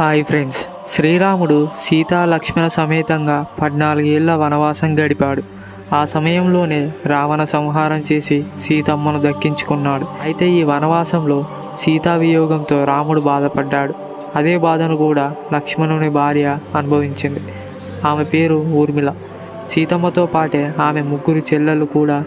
Hi friends శ్రీరాముడు సీతా లక్ష్మణ సమేతంగా పద్నాలుగేళ్ళ వనవాసం గడిపాడు. ఆ సమయంలోనే రావణ సంహారం చేసి సీతమ్మను దక్కించుకున్నాడు. అయితే ఈ వనవాసంలో సీతా వియోగంతో రాముడు బాధపడ్డాడు. అదే బాధను కూడా లక్ష్మణుని భార్య అనుభవించింది. ఆమె పేరు ఊర్మిళ. సీతమ్మతో పాటే ఆమె ముగ్గురు చెల్లెలు కూడా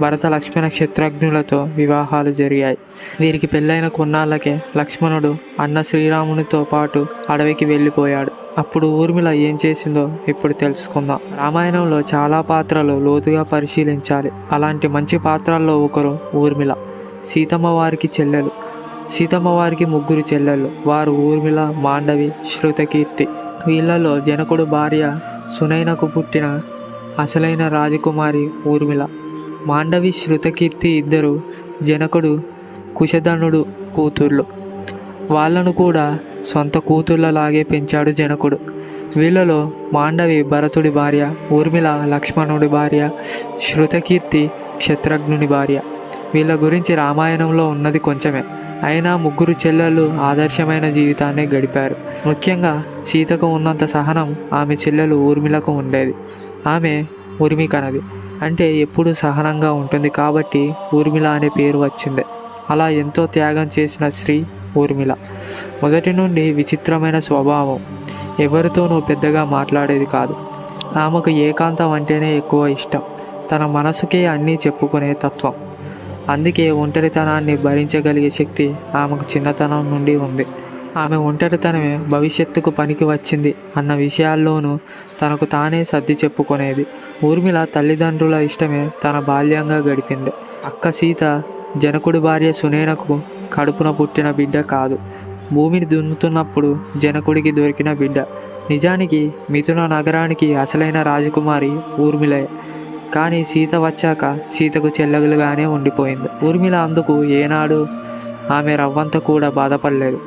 భరత లక్ష్మణ క్షత్రజ్ఞులతో వివాహాలు జరిగాయి. వీరికి పెళ్ళైన కొన్నాళ్ళకే లక్ష్మణుడు అన్న శ్రీరామునితో పాటు అడవికి వెళ్ళిపోయాడు. అప్పుడు ఊర్మిళ ఏం చేసిందో ఇప్పుడు తెలుసుకుందాం. రామాయణంలో చాలా పాత్రలు లోతుగా పరిశీలించాలి. అలాంటి మంచి పాత్రల్లో ఒకరు ఊర్మిళ సీతమ్మ వారికి చెల్లెలు. సీతమ్మ వారికి ముగ్గురు చెల్లెళ్ళు. వారు ఊర్మిళ మాండవి శృతకీర్తి. వీళ్ళలో జనకుడు భార్య సునైనకు పుట్టిన అసలైన రాజకుమారి ఊర్మిళ. మాండవి శృతకీర్తి ఇద్దరు జనకుడు కుశధనుడు కూతుర్లు. వాళ్ళను కూడా సొంత కూతుళ్ళలాగే పెంచాడు జనకుడు. వీళ్ళలో మాండవి భరతుడి భార్య ఊర్మిళ లక్ష్మణుడి భార్య శృతకీర్తి క్షత్రజ్ఞుని భార్య. వీళ్ళ గురించి రామాయణంలో ఉన్నది కొంచెమే. అయినా ముగ్గురు చెల్లెళ్ళు ఆదర్శమైన జీవితాన్ని గడిపారు. ముఖ్యంగా సీతకు ఉన్నంత సహనం ఆమె చెల్లెలు ఊర్మిళకు ఉండేది. ఆమె ఉరిమి కనది అంటే ఎప్పుడూ సహనంగా ఉంటుంది కాబట్టి ఊర్మిళ అనే పేరు వచ్చింది. అలా ఎంతో త్యాగం చేసిన స్త్రీ ఊర్మిళ. మొదటి నుండి విచిత్రమైన స్వభావం. ఎవరితోనూ పెద్దగా మాట్లాడేది కాదు. ఆమెకు ఏకాంతం అంటేనే ఎక్కువ ఇష్టం. తన మనసుకే అన్నీ చెప్పుకునే తత్వం. అందుకే ఒంటరితనాన్ని భరించగలిగే శక్తి ఆమెకు చిన్నతనం నుండి ఉంది. ఆమె ఒంటరితనమే భవిష్యత్తుకు పనికి వచ్చింది అన్న విషయాల్లోనూ తనకు తానే సర్ది చెప్పుకునేది. ఊర్మిళ తల్లిదండ్రుల ఇష్టమే తన బాల్యంగా గడిపింది. అక్క సీత జనకుడి భార్య సునేనకు కడుపున పుట్టిన బిడ్డ కాదు. భూమిని దున్నుతున్నప్పుడు జనకుడికి దొరికిన బిడ్డ. నిజానికి మిథున నగరానికి అసలైన రాజకుమారి ఊర్మిళయే కానీ సీత వచ్చాక సీతకు చెల్లగలుగానే ఉండిపోయింది. ఊర్మిళ అందుకు ఏనాడు ఆమె రవ్వంత కూడా బాధపడలేదు.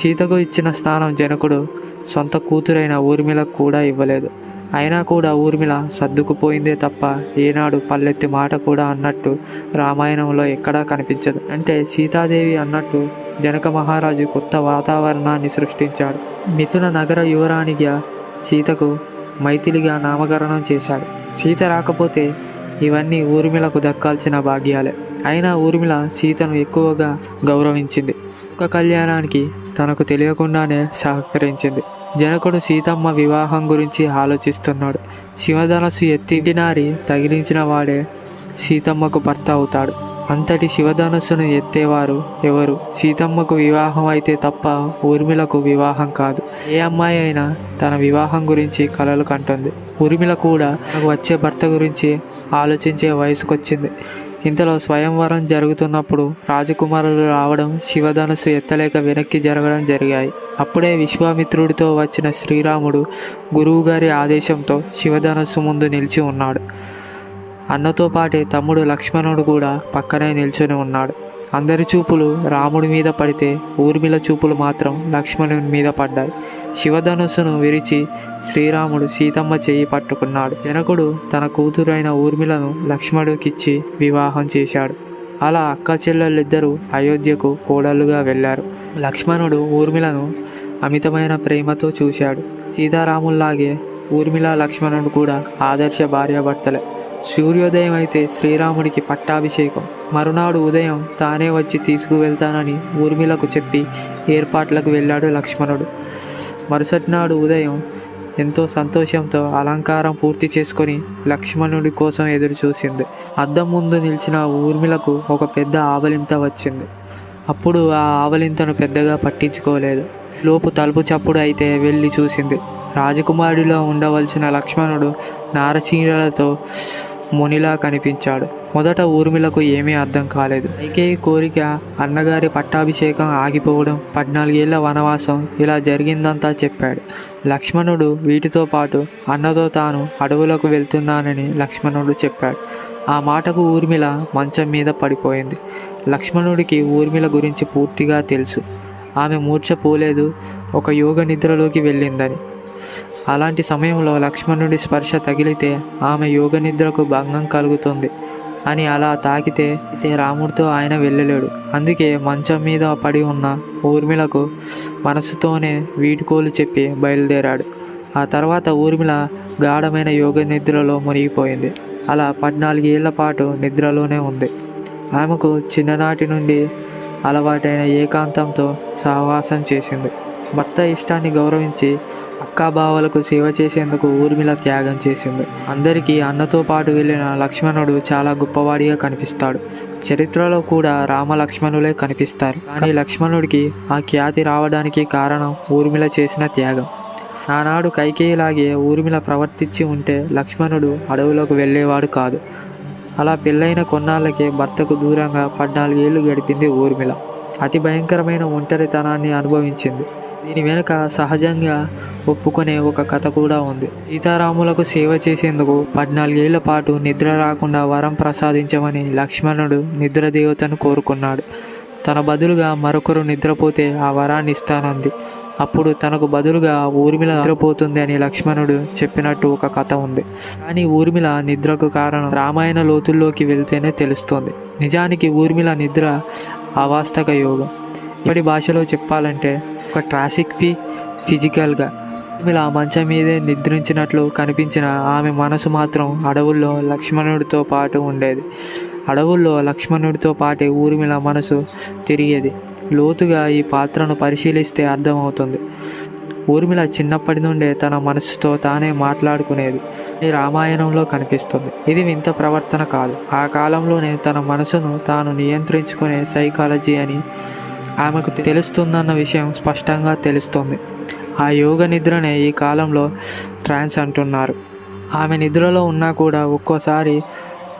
సీతకు ఇచ్చిన స్థానం జనకుడు సొంత కూతురైన ఊర్మిళకు కూడా ఇవ్వలేదు. అయినా కూడా ఊర్మిళ సర్దుకుపోయిందే తప్ప ఏనాడు పల్లెత్తి మాట కూడా అన్నట్టు రామాయణంలో ఎక్కడా కనిపించదు. అంటే సీతాదేవి అన్నట్టు జనక మహారాజు కొత్త వాతావరణాన్ని సృష్టించాడు. మిథున నగర యువరాణిగా సీతకు మైథిలిగా నామకరణం చేశాడు. సీత రాకపోతే ఇవన్నీ ఊర్మిళకు దక్కాల్సిన భాగ్యాలే. అయినా ఊర్మిళ సీతను ఎక్కువగా గౌరవించింది. ఒక కళ్యాణానికి తనకు తెలియకుండానే సహకరించింది. జనకుడు సీతమ్మ వివాహం గురించి ఆలోచిస్తున్నాడు. శివధనస్సు ఎత్తినారి తగిలించిన వాడే సీతమ్మకు భర్త అవుతాడు. అంతటి శివధనుస్సును ఎత్తేవారు ఎవరు? సీతమ్మకు వివాహం అయితే తప్ప ఊర్మిళకు వివాహం కాదు. ఏ అమ్మాయి అయినా తన వివాహం గురించి కలలు కంటుంది. ఊర్మిళ కూడా వచ్చే భర్త గురించి ఆలోచించే వయసుకొచ్చింది. ఇంతలో స్వయంవరం జరుగుతున్నప్పుడు రాజకుమారులు రావడం శివధనుసు ఎత్తలేక వెనక్కి జరగడం జరిగాయి. అప్పుడే విశ్వామిత్రుడితో వచ్చిన శ్రీరాముడు గురువుగారి ఆదేశంతో శివధనుసు ముందు నిలిచి ఉన్నాడు. అన్నతో పాటే తమ్ముడు లక్ష్మణుడు కూడా పక్కనే నిల్చొని ఉన్నాడు. అందరి చూపులు రాముడి మీద పడితే ఊర్మిళ చూపులు మాత్రం లక్ష్మణుని మీద పడ్డాయి. శివధనుస్సును విరిచి శ్రీరాముడు సీతమ్మ చేయి పట్టుకున్నాడు. జనకుడు తన కూతురైన ఊర్మిళను లక్ష్మణుడికిచ్చి వివాహం చేశాడు. అలా అక్క చెల్లెళ్ళిద్దరూ అయోధ్యకు కోడలుగా వెళ్ళారు. లక్ష్మణుడు ఊర్మిళను అమితమైన ప్రేమతో చూశాడు. సీతారాముల్లాగే ఊర్మిళ లక్ష్మణుడు కూడా ఆదర్శ భార్యాభర్తలే. సూర్యోదయం అయితే శ్రీరాముడికి పట్టాభిషేకం. మరునాడు ఉదయం తానే వచ్చి తీసుకువెళ్తానని ఊర్మిళకు చెప్పి ఏర్పాట్లకు వెళ్ళాడు లక్ష్మణుడు. మరుసటి నాడు ఉదయం ఎంతో సంతోషంతో అలంకారం పూర్తి చేసుకొని లక్ష్మణుడి కోసం ఎదురు చూసింది. అద్దం ముందు నిలిచిన ఊర్మిళకు ఒక పెద్ద ఆవలింత వచ్చింది. అప్పుడు ఆ ఆవలింతను పెద్దగా పట్టించుకోలేదు. లోపు తలుపు చప్పుడు అయితే వెళ్ళి చూసింది. రాజకుమారుడిలో ఉండవలసిన లక్ష్మణుడు నారచీరలతో మునిలా కనిపించాడు. మొదట ఊర్మిళకు ఏమీ అర్థం కాలేదు. ఐకే కోరిక అన్నగారి పట్టాభిషేకం ఆగిపోవడం పద్నాలుగేళ్ళ వనవాసం ఇలా జరిగిందంతా చెప్పాడు. లక్ష్మణుడు వీటితో పాటు అన్నతో తాను అడవులకు వెళ్తున్నానని లక్ష్మణుడు చెప్పాడు. ఆ మాటకు ఊర్మిళ మంచం మీద పడిపోయింది. లక్ష్మణుడికి ఊర్మిళ గురించి పూర్తిగా తెలుసు. ఆమె మూర్ఛపోలేదు ఒక యోగ నిద్రలోకి వెళ్ళిందని. అలాంటి సమయంలో లక్ష్మణుడి స్పర్శ తగిలితే ఆమె యోగ నిద్రకు భంగం కలుగుతుంది అని అలా తాకితే రాముడితో ఆయన వెళ్ళలేడు. అందుకే మంచం మీద పడి ఉన్న ఊర్మిళకు మనసుతోనే వీడుకోలు చెప్పి బయలుదేరాడు. ఆ తర్వాత ఊర్మిళ గాఢమైన యోగ నిద్రలో మునిగిపోయింది. అలా పద్నాలుగేళ్ళ పాటు నిద్రలోనే ఉంది. ఆమెకు చిన్ననాటి నుండి అలవాటైన ఏకాంతంతో సహవాసం చేసింది. భర్త ఇష్టాన్ని గౌరవించి అక్కాబావలకు సేవ చేసేందుకు ఊర్మిళ త్యాగం చేసింది. అందరికీ అన్నతో పాటు వెళ్ళిన లక్ష్మణుడు చాలా గొప్పవాడిగా కనిపిస్తాడు. చరిత్రలో కూడా రామ లక్ష్మణులే కనిపిస్తారు. కానీ లక్ష్మణుడికి ఆ ఖ్యాతి రావడానికి కారణం ఊర్మిళ చేసిన త్యాగం. ఆనాడు కైకేయిలాగే ఊర్మిళ ప్రవర్తించి ఉంటే లక్ష్మణుడు అడవులకు వెళ్ళేవాడు కాదు. అలా పెళ్ళైన కొన్నాళ్ళకే భర్తకు దూరంగా పద్నాలుగేళ్ళు గడిపింది ఊర్మిళ. అతి భయంకరమైన ఒంటరితనాన్ని అనుభవించింది. దీని వెనుక సహజంగా ఒప్పుకునే ఒక కథ కూడా ఉంది. సీతారాములకు సేవ చేసేందుకు పద్నాలుగేళ్ళ పాటు నిద్ర రాకుండా వరం ప్రసాదించమని లక్ష్మణుడు నిద్ర దేవతను కోరుకున్నాడు. తన బదులుగా మరొకరు నిద్రపోతే ఆ వరాన్ని ఇస్తానంది. అప్పుడు తనకు బదులుగా ఊర్మిళ నిద్రపోతుంది అని లక్ష్మణుడు చెప్పినట్టు ఒక కథ ఉంది. కానీ ఊర్మిళ నిద్రకు కారణం రామాయణ లోతుల్లోకి వెళ్తేనే తెలుస్తుంది. నిజానికి ఊర్మిళ నిద్ర అవాస్తక యోగం. ఇప్పటి భాషలో చెప్పాలంటే ఒక ట్రాఫిక్ ఫీ ఫిజికల్గా. ఇలా మంచం మీదే నిద్రించినట్లు కనిపించిన ఆమె మనసు మాత్రం అడవుల్లో లక్ష్మణుడితో పాటు ఉండేది. అడవుల్లో లక్ష్మణుడితో పాటే ఊర్మిళ మనసు తిరిగేది. లోతుగా ఈ పాత్రను పరిశీలిస్తే అర్థమవుతుంది. ఊర్మిళ చిన్నప్పటి నుండే తన మనసుతో తానే మాట్లాడుకునేది. ఈ రామాయణంలో కనిపిస్తుంది. ఇది వింత ప్రవర్తన కాదు. ఆ కాలంలోనే తన మనసును తాను నియంత్రించుకునే సైకాలజీ అని ఆమెకు తెలుస్తుందన్న విషయం స్పష్టంగా తెలుస్తుంది. ఆ యోగ నిద్రనే ఈ కాలంలో ట్రాన్స్ అంటున్నారు. ఆమె నిద్రలో ఉన్నా కూడా ఒక్కోసారి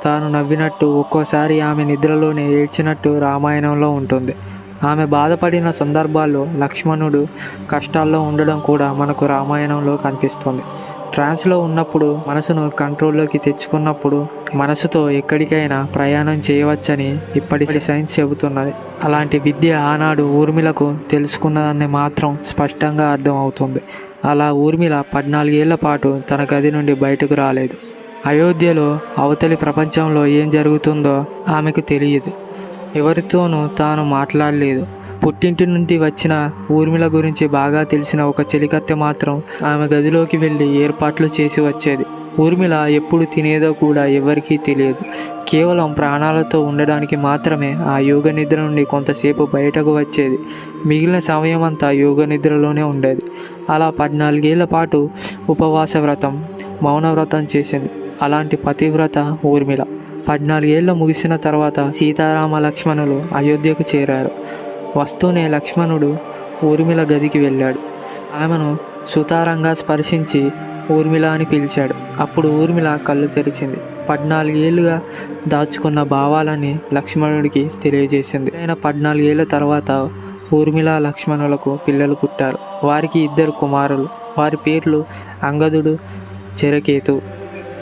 తాను నవ్వినట్టు ఒక్కోసారి ఆమె నిద్రలోనే ఏడ్చినట్టు రామాయణంలో ఉంటుంది. ఆమె బాధపడిన సందర్భాల్లో లక్ష్మణుడు కష్టాల్లో ఉండడం కూడా మనకు రామాయణంలో కనిపిస్తుంది. ట్రాన్స్లో ఉన్నప్పుడు మనసును కంట్రోల్లోకి తెచ్చుకున్నప్పుడు మనసుతో ఎక్కడికైనా ప్రయాణం చేయవచ్చని ఇప్పటి సైన్స్ చెబుతున్నది. అలాంటి విద్య ఆనాడు ఊర్మిళకు తెలుసుకున్నదాన్ని మాత్రం స్పష్టంగా అర్థమవుతుంది. అలా ఊర్మిళ పద్నాలుగేళ్ళ పాటు తన గది నుండి బయటకు రాలేదు. అయోధ్యలో అవతలి ప్రపంచంలో ఏం జరుగుతుందో ఆమెకు తెలియదు. ఎవరితోనూ తాను మాట్లాడలేదు. పుట్టింటి నుండి వచ్చిన ఊర్మిళ గురించి బాగా తెలిసిన ఒక చెలికత్తె మాత్రం ఆమె గదిలోకి వెళ్ళి ఏర్పాట్లు చేసి వచ్చేది. ఊర్మిళ ఎప్పుడు తినేదో కూడా ఎవరికీ తెలియదు. కేవలం ప్రాణాలతో ఉండడానికి మాత్రమే ఆ యోగ నిద్ర నుండి కొంతసేపు బయటకు వచ్చేది. మిగిలిన సమయం అంతా యోగ నిద్రలోనే ఉండేది. అలా పద్నాలుగేళ్ళ పాటు ఉపవాస వ్రతం మౌన వ్రతం చేసింది. అలాంటి పతివ్రత ఊర్మిళ. పద్నాలుగేళ్ళు ముగిసిన తర్వాత సీతారామ లక్ష్మణులు అయోధ్యకు చేరారు. వస్తూనే లక్ష్మణుడు ఊర్మిళ గదికి వెళ్ళాడు. ఆమెను సుతారంగా స్పర్శించి ఊర్మిళ అని పిలిచాడు. అప్పుడు ఊర్మిళ కళ్ళు తెరిచింది. పద్నాలుగేళ్ళుగా దాచుకున్న భావాలని లక్ష్మణుడికి తెలియజేసింది. ఆయన పద్నాలుగేళ్ళ తర్వాత ఊర్మిళ లక్ష్మణులకు పిల్లలు పుట్టారు. వారికి ఇద్దరు కుమారులు. వారి పేర్లు అంగదుడు చెరకేతు.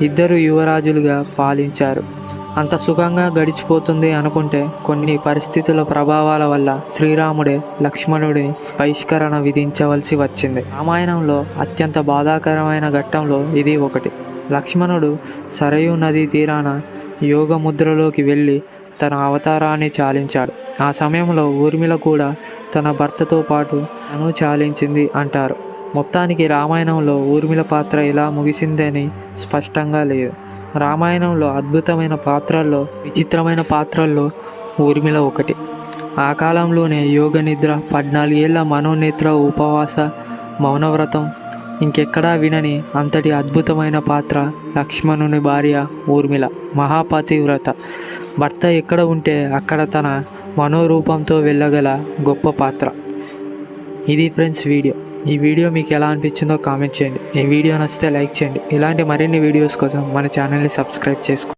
ఇద్దరు యువరాజులుగా పాలించారు. అంత సుఖంగా గడిచిపోతుంది అనుకుంటే కొన్ని పరిస్థితుల ప్రభావాల వల్ల శ్రీరాముడే లక్ష్మణుడి బహిష్కరణ విధించవలసి వచ్చింది. రామాయణంలో అత్యంత బాధాకరమైన ఘట్టంలో ఇది ఒకటి. లక్ష్మణుడు సరయు నదీ తీరాన యోగ ముద్రలోకి వెళ్ళి తన అవతారాన్ని చాలించాడు. ఆ సమయంలో ఊర్మిళ కూడా తన భర్తతో పాటు తను చాలించింది అంటారు. మొత్తానికి రామాయణంలో ఊర్మిళ పాత్ర ఇలా ముగిసిందని స్పష్టంగా లేదు. రామాయణంలో అద్భుతమైన పాత్రల్లో విచిత్రమైన పాత్రల్లో ఊర్మిళ ఒకటి. ఆ కాలంలోనే యోగ నిద్ర పద్నాలుగేళ్ళ మనోనేత్ర ఉపవాస మౌనవ్రతం ఇంకెక్కడా వినని అంతటి అద్భుతమైన పాత్ర లక్ష్మణుని భార్య ఊర్మిళ మహాపతివ్రత భర్త ఎక్కడ ఉంటే అక్కడ తన మనోరూపంతో వెళ్ళగల గొప్ప పాత్ర. ఇది ఫ్రెండ్స్ వీడియో. ఈ వీడియో మీకు ఎలా అనిపించిందో కామెంట్ చేయండి. ఈ వీడియో నచ్చితే లైక్ చేయండి. ఇలాంటి మరిన్ని వీడియోస్ కోసం మన ఛానల్ని సబ్స్క్రైబ్ చేసుకోండి.